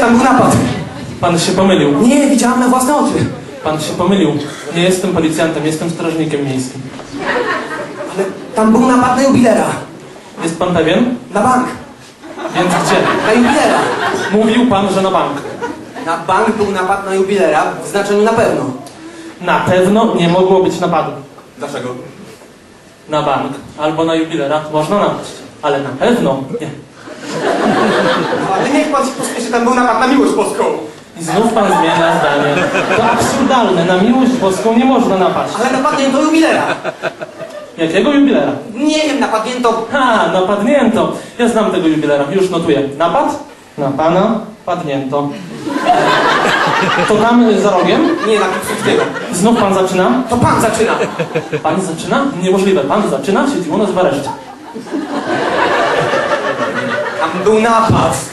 tam był napad. Pan się pomylił. Nie, widziałam na własne oczy. Pan się pomylił. Nie jestem policjantem, jestem strażnikiem miejskim. Ale tam był napad na jubilera. Jest pan pewien? Na bank. Więc gdzie? Na jubilera. Mówił pan, że na bank. Na bank był napad na jubilera w znaczeniu na pewno. Na pewno nie mogło być napadu. Dlaczego? Na bank albo na jubilera można napaść. Ale na pewno nie. Ale niech pan się pospieszy, tam był napad na miłość boską. I znów pan zmienia zdanie. To absurdalne. Na miłość boską nie można napaść. Ale napadnięto jubilera. Jakiego jubilera? Nie wiem, napadnięto... Ha, napadnięto. Ja znam tego jubilera. Już notuję. Napad? Na pana padnięto. To tam y, za rogiem? Nie, na Piłsudskiego. Znów pan zaczyna? To pan zaczyna. Pan zaczyna? Niemożliwe. Pan zaczyna, siedzi u nas w areszcie. Był napad.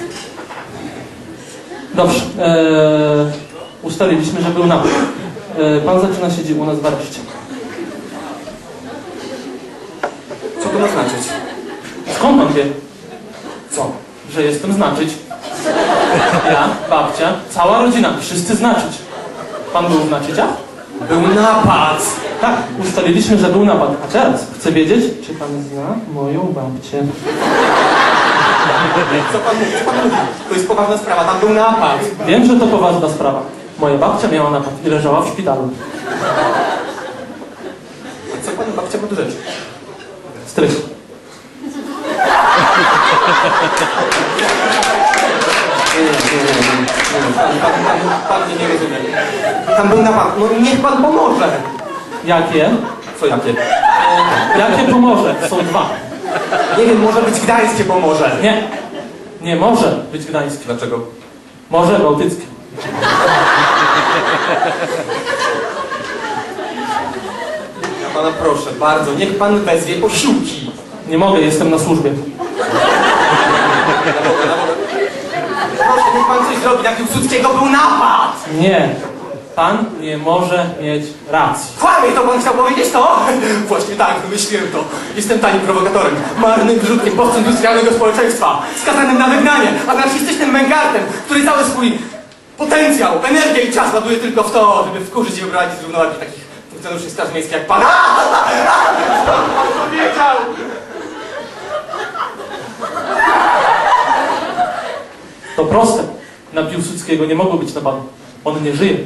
Dobrze. Eee, ustaliliśmy, że był napad. Eee, pan zaczyna, siedzi u nas w areszcie. Co to ma znaczyć? Skąd pan wie, Co? że jestem znaczyć? Ja, babcia, cała rodzina, wszyscy znaczyć. Pan był w naczyciach? Był napad. Tak, ustaliliśmy, że był napad. A teraz chcę wiedzieć, czy pan zna moją babcię. Co pan mówi? Co pan mówi? To jest poważna sprawa, tam był napad. Wiem, że to poważna sprawa. Moja babcia miała napad i leżała w szpitalu. A co pan babcia ma do rzeczy? Strych. Nie, nie, nie, nie, nie. Pan, pan, pan, pan mnie nie rozumie. Tam był napad. No niech pan pomoże. Jakie? Co jakie? Jakie pomoże? Są dwa. Nie wiem, może być Gdańskie pomoże. Nie. Nie może być gdańskie. Dlaczego? Może bałtyckie. Ja pana proszę, bardzo, niech pan wezwie posiłki. Nie mogę, jestem na służbie. Proszę, niech pan coś zrobi, na Piłsudskiego był napad. Nie. Pan nie może mieć racji. Kłamie, to pan chciał powiedzieć to? Właśnie tak, wymyśliłem to. Jestem tanim prowokatorem, marnym wrzutkiem postindustrialnego społeczeństwa, skazanym na wygnanie, anarchistycznym męgartem, który cały swój potencjał, energię i czas ładuje tylko w to, żeby wkurzyć i wyprowadzić z równowagi takich funkcjonariuszy Straży Miejskiej jak pan. Co pan powiedział? To proste. Na Piłsudskiego nie mogło być napadu. On nie żyje.